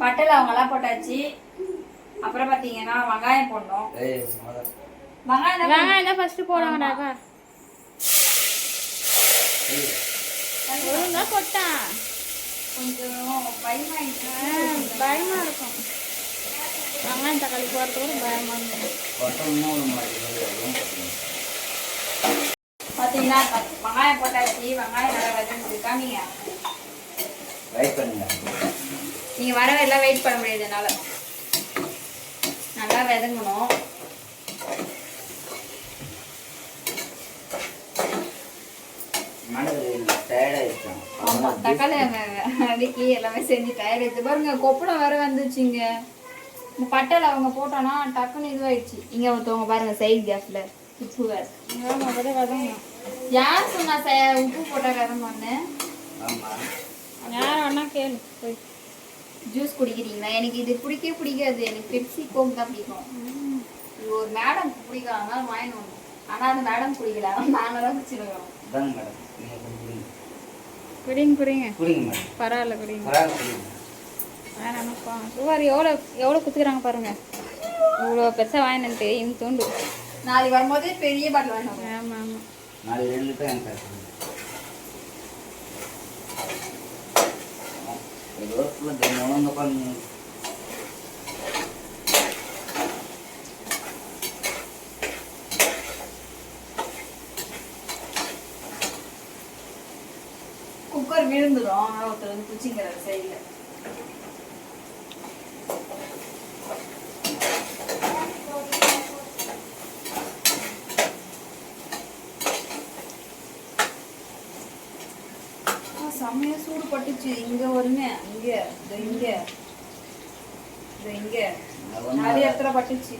பட்டையில் அவங்கெல்லாம் போட்டாச்சு. அப்புறம் பார்த்தீங்கன்னா வெங்காயம் போடணும். வெங்காயம் வெங்காயம் தான் ஃபர்ஸ்ட் போடுவாங்கடாக்கா ஏய், ஒழுங்கா போட்டான் கொஞ்சம் பயமாயிடுச்சு பயமா இருக்கும். வெங்காயம் தக்காளி போடுறது கூட பயமா இருக்கும் பார்த்தீங்கன்னா வெங்காயம் போட்டாச்சு. வெங்காயம் நல்லா வதங்கிருக்கா நீங்க வெயிட் பண்ணுங்க நீங்க வர எல்லாம் வெயிட் பண்ண முடியாது என்னால. நல்லா வதங்கணும். மனது டயர்டாகிடுச்சான் ஆமா தக்காளி அதுக்கு எல்லாமே செஞ்சு டயர்ட் பாருங்க கொப்பளம் வேற வந்துச்சுங்க. இந்த பட்டையில் அவங்க போட்டோன்னா டக்குன்னு இதுவாயிடுச்சு. இங்க ஒருத்தவங்க பாருங்க சைடு கேப்ல உப்பு வேற. அப்படியே வதங்கணும். யார் சொன்னா ச- உப்பு போட்டா வதங்கன்னு ஆமாம் யார் வேணா கேளு போய். ஜூஸ் குடிக்கிறீங்களா? எனக்கு இது பிடிக்கவே பிடிக்காது. எனக்கு பெப்சி கோக் தான் பிடிக்கும். இது ஒரு மேடம் பிடிக்கும் அதனால வாங்கிட்டு வந்தோம். ஆனா அந்த மேடம் குடிக்கல. நாங்கள் தான் கொஞ்சம் குடிங்க. குடிங்க குடிங்க. பரவாயில்ல குடிங்க. வேணாம்ப்பா சுகர் எவ்வளோ எவ்வளோ குத்துக்கிறாங்க பாருங்க. இவ்வளோ பெருசாக வாங்கினு இந்த தூண்டு. நாளைக்கு வரும்போது பெரிய பாட்டில் வந்தோம் ஆமாம் ஆமாம் நாளைக்கு ரெண்டு லிட்டர் குக்கர் விழுந்துடும் ஆனால் ஒருத்தர் வந்து குச்சிங்கிறார் சைடில் செம்மையா சூடு பட்டுச்சு. இங்க வருமே இங்க இதோ இங்க. இதோ இங்க. நிறைய இடத்துல பட்டுச்சு.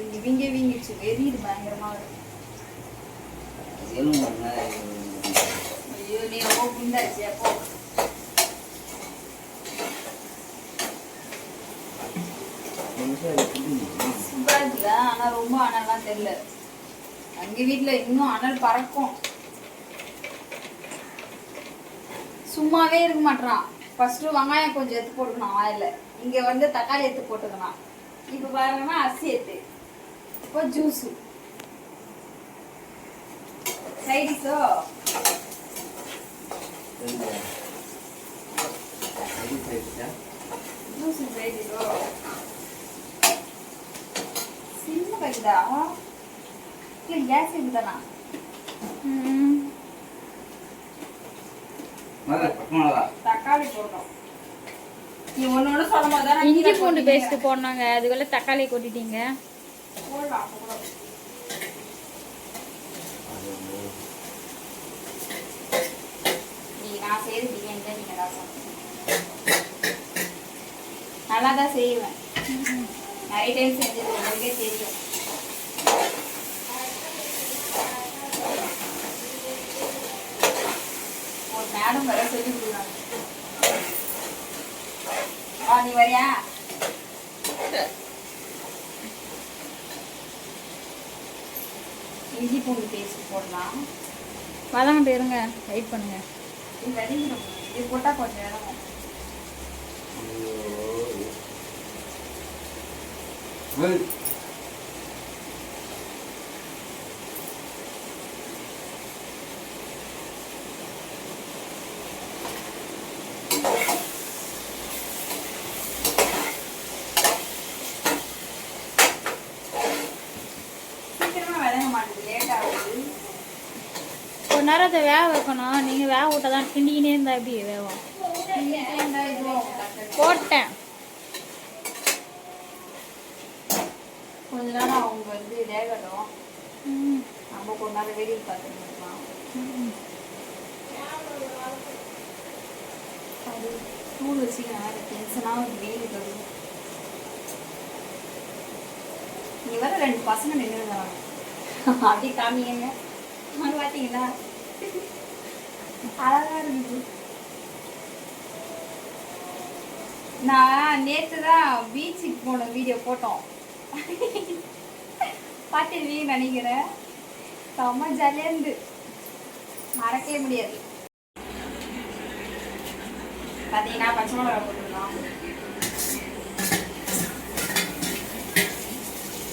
இங்க வீங்க வீங்கிச்சு வெறியுது பயங்கரமா. இருக்கு. எலும்புங்க ஐயோ நீ அப்போ குண்டாச்சு அப்போ. சூப்பரா இருக்குல்ல ஆனா ரொம்ப அனல்லாம் தெரியல. அங்க வீட்ல இன்னும் அனல் பறக்கும். சும்மாவே இருக்க மாட்டான் ஃபர்ஸ்ட் வெங்காயம் கொஞ்சம் எடுத்து போட்டுக்கணும் ஆயில இங்க வந்து தக்காளி எடுத்து போட்டுக்கணும். இப்ப பாருங்கன்னா அரிசி எடுத்து. இப்போ ஜூஸ் சைடிஸோ ஜூஸ் சைடிஸோ சின்ன பைக்குதா இல்லை கேஸ் இருக்குதானா ம். முதல்ல பச்சை மிளகா தக்காளி தான் இஞ்சி பூண்டு பேஸ்ட் போடணுங்க. அதுக்குள்ள தக்காளி கொட்டிட்டீங்க. நல்லா தான் செய்வேன். நிறைய டைம் செஞ்சது உங்களுக்கே தெரியும் ஒரு மேடம் வர சொல்லி கொடுக்குறாங்க ஆ நீ வரியா? இஞ்சி பூண்டு பேஸ்ட் போடலாம். வதங்கிட்டு இருங்க வெயிட் பண்ணுங்க. இது வதங்கிடும். இது போட்டால் கொஞ்சம் நேரம் ஏய், நேரம் அதை வேக வைக்கணும். நீங்கள் வேக விட்டா தான் கிண்டிக்கினே இருந்தா எப்படி வேகும். போட்டேன். கொஞ்ச நேரம் அவங்க வந்து வேகட்டும். ம். நம்ம கொஞ்ச நேரம் வெளியே பார்த்துட்டு இருக்கலாம். ம். அது தூள் வச்சுக்கலாம் டென்ஷனாக வெயில் வருது. இங்கே வர ரெண்டு பசங்க நின்று அப்படி காமிங்க. பார்த்தீங்களா அழகா இருந்துச்சு. நான் நேற்றுதான் பீச்சுக்கு போன வீடியோ போட்டோம். பார்த்துருவீங்க நினைக்கிறேன் செம்ம ஜாலியாக இருந்து. மறக்கவே முடியாது. பார்த்தீங்கன்னா பச்சை மிளகா போட்டுருந்தோம்.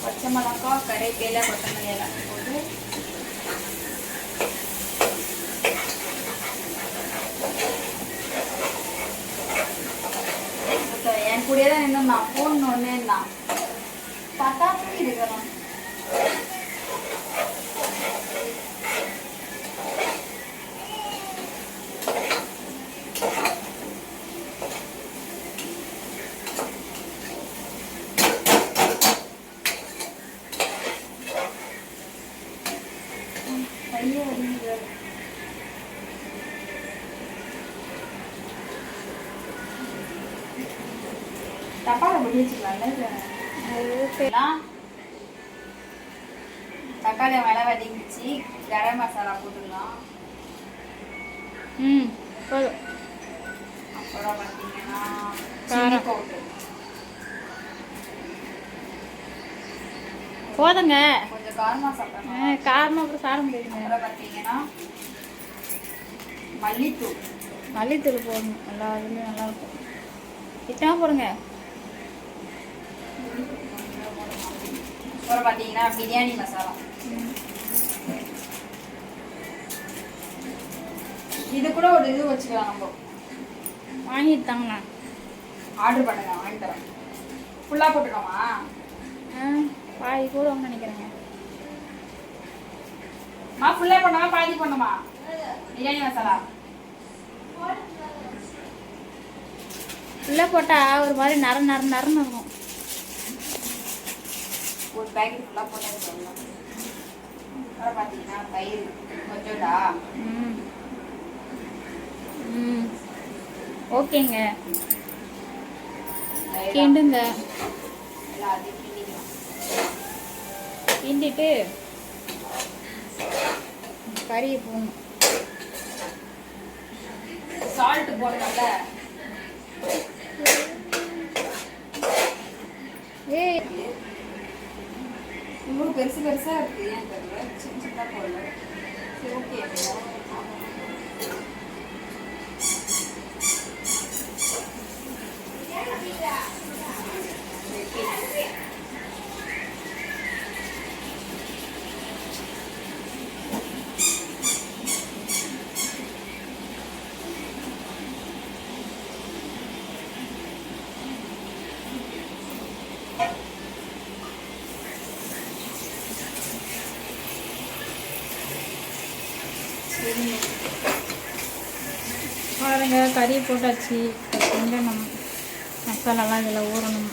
பச்சை மிளகா கரைப்பேல கொத்தமல்லி எல்லாம் போட்டு என் கூடயே தான் நின்று நான் ஃபோன் ஒன்னே நான் பார்த்தா இருக்கிறோம் கையே வலிக்குது. டப்பால போட்டு வச்சுக்கலாம்ல இதை? எல்லாம் தக்காளி மேலே வதங்கிச்சு கரம் மசாலா போட்டுக்கலாம் ம் போதும். அப்புறம் பார்த்தீங்கன்னா காரம். சில்லி பவுடர் போதுங்க. கொஞ்சம் காரமாக ஆ, சாப்பிடணும் காரமாக அப்புறம் சாப்பிட முடியுங்க அப்புறம் பார்த்தீங்கன்னா மல்லித்தூள். மல்லித்தூள் போடணும் எல்லா இதுலேயும் நல்லா இருக்கும். இத்தனை போடுங்க. அப்புறம் பார்த்தீங்கன்னா பிரியாணி மசாலா. இது கூட ஒரு இது வச்சுக்கலாம் நம்ம. வாங்கிட்டு தாங்கண்ணா ஆர்டர் பண்ணுங்க வாங்கி தரோம் ஃபுல்லாக போட்டுக்கோமா பாதி போடுவோம்னு நினைக்கிறேங்க. மா ஃபுல்லாக பண்ணுமா? பாதி பண்ணுமா? பிரியாணி மசாலா. ஃபுல்லாக போட்டால் ஒரு மாதிரி நர நர நரன்னு இருக்கும். ஒரு பேக்கெட் ஃபுல்லாக போட்டு சொல்லலாம். அப்புறம் பார்த்தீங்கன்னா தயிர் கொஞ்சோண்டா. ம். ஓகேங்க. கிண்டுங்க. கிண்டிட்டு கறியை போடணும். சால்ட் போடணும்ல. ஏய். இன்னும் பெருசு பெருசாக இருக்குது ஏன் தெரியல. சின்ன சின்னதாக போடல. சரி ஓகே பாருங்க கறி போட்டாச்சு. கிண்டணும் மசாலாலாம் இதில் ஊறணும்.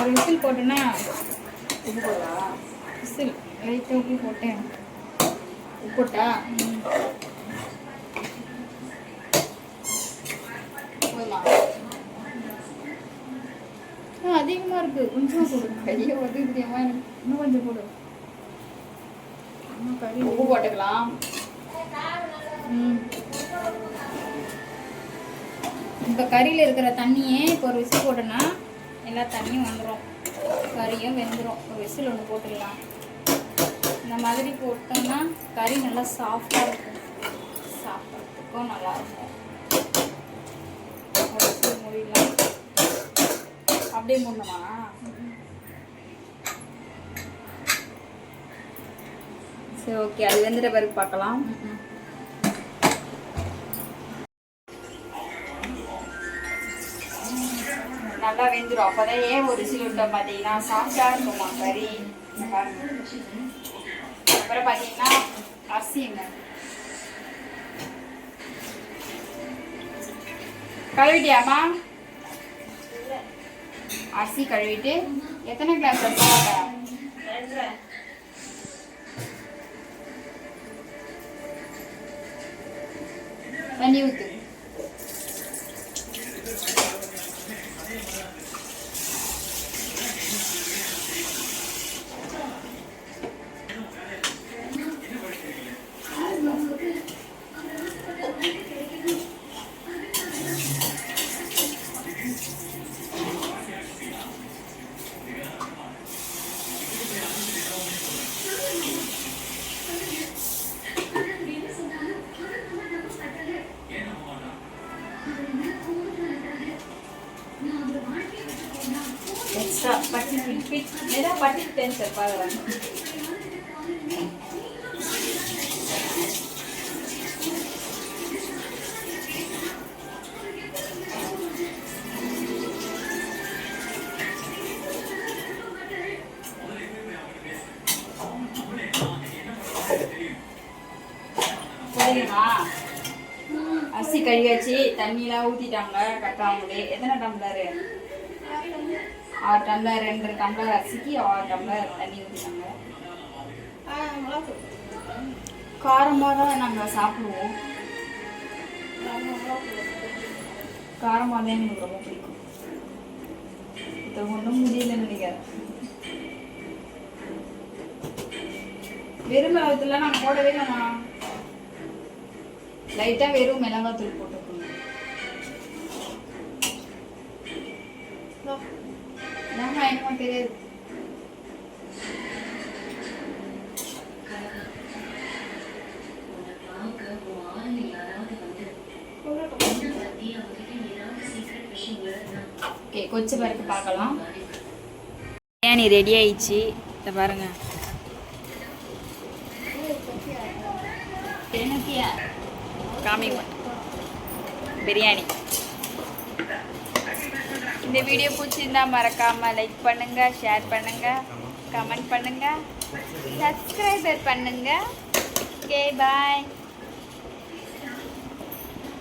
ஒரு விசில் போட்டேன்னா விசில் லைட்டாக உப்பு போட்டேன். உப்புட்டா ம். போதுமா ஆ, அதிகமா இருக்கு. கொஞ்சம் போடு. கையை வந்து தெரியுமா எனக்கு இன்னும் கொஞ்சம் போடு. இன்னும் கறி உப்பு போட்டுக்கலாம். இப்போ கறியில் இருக்கிற தண்ணியே இப்போ ஒரு விசில் போட்டோன்னா எல்லா தண்ணியும் வந்துடும் கறியும் வெந்துடும் ஒரு விசில் ஒன்று போட்டுடலாம் இந்த மாதிரி போட்டோம்னா கறி நல்லா சாஃப்டாக இருக்கும். சாப்பிட்றதுக்கும் நல்லா இருக்கும். மூடிடலாம் அப்படியே மூடணுமா? சரி ஓகே அது வெந்துட்ட பிறகு பார்க்கலாம். நல்லா வெந்துடும் அப்போதான் ஏன் ஒரு சில விட்டோம் பார்த்தீங்கன்னா சாஃப்டாக இருக்குமா கறி? அப்புறம் பார்த்தீங்கன்னா அரிசிங்க. கழுவிட்டியாமா அரிசி கழுவிட்டு எத்தனை கிளாஸ் அரிசி தண்ணி ஊற்று பட்டி பிட் ஏதாவது சார் பார்க்குறேன் சரிம்மா. அரிசி கழுவியாச்சு தண்ணியெலாம் ஊற்றிட்டாங்க கட்டாமலே. எத்தனை டம்ளரு ஆறு டம்ளர் ரெண்டு டம்ளர் அரிசிக்கு ஆறு டம்ளர் தண்ணி ஊற்றிட்டாங்க காரமாக தான் நாங்கள் சாப்பிடுவோம். காரமாக தான் எங்களுக்கு ரொம்ப பிடிக்கும். இதை ஒன்றும் முடியலன்னு நினைக்கிறேன் வெறும் மிளகுத்தூள்லாம் நாங்கள் போடவே நம்ம லைட்டாக வெறும் மிளகாத்தூள் போட்டுக்கணும் என்னமோ தெரியாது. ஓகே கொச்சை பருப்பு பார்க்கலாம். பிரியாணி ரெடி ஆயிடுச்சு. இதை பாருங்க. காமி பிரியாணி. இந்த வீடியோ பிடிச்சிருந்தா மறக்காம லைக் பண்ணுங்க ஷேர் பண்ணுங்க கமெண்ட் பண்ணுங்க சப்ஸ்கிரைபர் பண்ணுங்க. Okay bye